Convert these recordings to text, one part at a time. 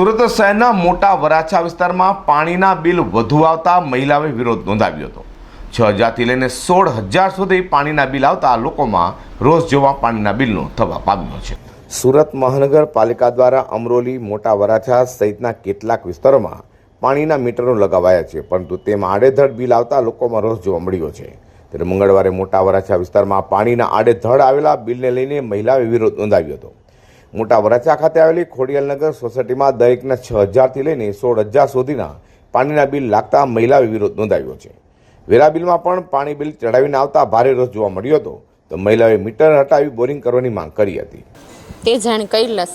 સુરત શહેરના મોટા વરાછા વિસ્તારમાં પાણીના બિલ વધુ આવતા મહિલાઓએ વિરોધ નોંધાવ્યો હતો. છ હજારથી લઈને સોળ હજાર સુધી પાણીના બિલ આવતા લોકોમાં રોજ જોવા પાણીના બિલનો થવા પામ્યો છે. સુરત મહાનગરપાલિકા દ્વારા અમરોલી, મોટા વરાછા સહિતના કેટલાક વિસ્તારોમાં પાણીના મીટરો લગાવાયા છે, પરંતુ તેમાં આડેધડ બિલ આવતા લોકોમાં રોષ જોવા મળ્યો છે. ત્યારે મંગળવારે મોટા વરાછા વિસ્તારમાં પાણીના આડેધડ આવેલા બિલને લઈને મહિલાઓએ વિરોધ નોંધાવ્યો હતો. મોટા વરાછા ખાતે આવેલી ખોડિયાલનગર સોસાયટીમાં દરેકના છ હજારથી લઈને સોળ હજાર સુધીના પાણીના બિલ લાગતા મહિલાઓએ વિરોધ નોંધાવ્યો છે. વેરા બિલમાં પણ પાણી બિલ ચડાવીને આવતા ભારે રોષ જોવા મળ્યો હતો. તો મહિલાઓએ મીટર હટાવી બોરિંગ કરવાની માંગ કરી હતી. તે જાણ કઈ લસ?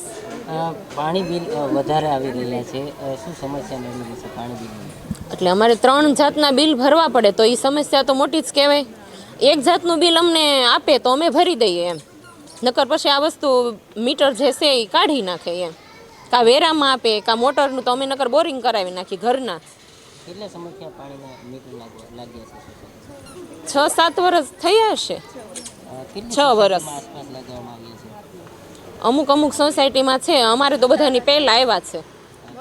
પાણી બિલ વધારે આવી રહ્યા છે. શું સમસ્યા મળી રહી છે પાણી બિલ એટલે અમારે ત્રણ જાતના બિલ ભરવા પડે તો એ સમસ્યા તો મોટી જ કહેવાય. એક જાતનું બિલ અમને આપે તો અમે ભરી દઈએ એમ. નકર પછી આ વસ્તુ મીટર જે છે એ કાઢી નાખે એમ. કા વેરામાં આપે કા મોટરનું તો અમે નકર બોરિંગ કરાવી નાખી ઘરના. કેટલા સમસ્યા પાણીના મીટર લાગ્યા છે છ? સાત વર્ષ થયા હશે. છ છે? અમુક અમુક સોસાયટીમાં છે અમારે તો બધાની પહેલાં આવ્યા છે.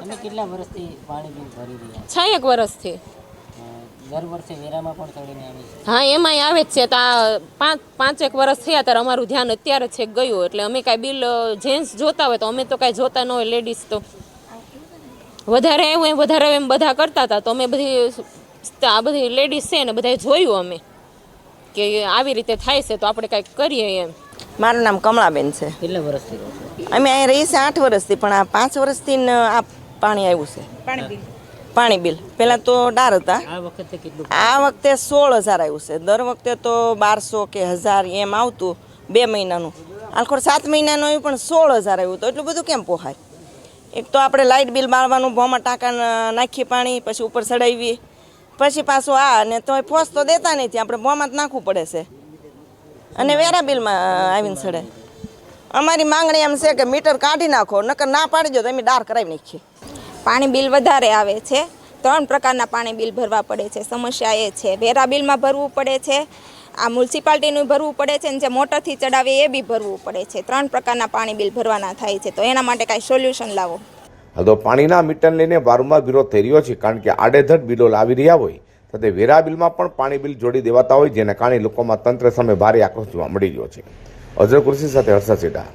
તમે કેટલા વર્ષથી પાણી બિલ ભરી રહ્યા છ? એક વર્ષથી દર વર્ષે વેરામાં પણ ચડીને આવે છે. હા એમાંય આવે જ છે. તો આ પાંચ પાંચેક વર્ષ થયા ત્યારે અમારું ધ્યાન અત્યારે છે ગયું. એટલે અમે કાંઈ બિલ જેન્ટ્સ જોતા હોય તો અમે તો કાંઈ જોતા ન હોય લેડીઝ તો. વધારે આવ્યું એમ વધારે એમ બધા કરતા હતા. તો અમે બધી આ બધી લેડીઝ છે ને બધાએ જોયું અમે કે આવી રીતે થાય છે તો આપણે કાંઈક કરીએ એમ. મારું નામ કમળાબેન છે. કેટલા વર્ષથી અમે અહીં રહીએ છીએ આઠ વર્ષથી પણ આ પાંચ વર્ષથી આ પાણી આવ્યું છે. પાણી બિલ. પહેલાં તો ડાર હતા. આ વખતે સોળ હજાર આવ્યું છે. દર વખતે તો બારસો કે હજાર એમ આવતું બે મહિનાનું. આલખોડ સાત મહિનાનું આવ્યું પણ સોળ હજાર આવ્યું તો એટલું બધું કેમ પોહાય? એક તો આપણે લાઇટ બિલ મારવાનું ભોમાં ટાંકા ન- નાખીએ પાણી પછી ઉપર ચડાવીએ. પછી પાછું આ અને તો ફોસ તો દેતા નથી આપણે ભોમાં જ નાખવું પડે છે. અને વેરા બિલમાં આવીને ચડે. અમારી માંગણી એમ છે કે મીટર કાઢી નાખો નકર ના પાડી દો તો અમે ડાર કરાવી નાખીએ. પાણી બિલ વધારે આવે છે. ત્રણ પ્રકારના પાણી બિલ ભરવા પડે છે. સમસ્યા એ છે, વેરા બિલમાં ભરવું પડે છે, આ મ્યુનિસિપાલિટીનું ભરવું પડે છે અને જે મોટરથી ચડાવે એ બી ભરવું પડે છે. ત્રણ પ્રકારના પાણી બિલ ભરવાના થાય છે. તો એના માટે કાંઈ સોલ્યુશન લાવો. તો પાણીના મીટર લઈને વારંવાર વિરોધ થઈ રહ્યો છે, કારણ કે આડેધડ બિલો લાવી રહ્યા હોય સાથે વેરા બિલમાં પણ પાણી બિલ જોડી દેવાતા હોય, જેના કારણે લોકોમાં તંત્ર સામે ભારે આક્રોશ જોવા મળી રહ્યો છે. કુર્સી સાથે હર્ષદ સેઠા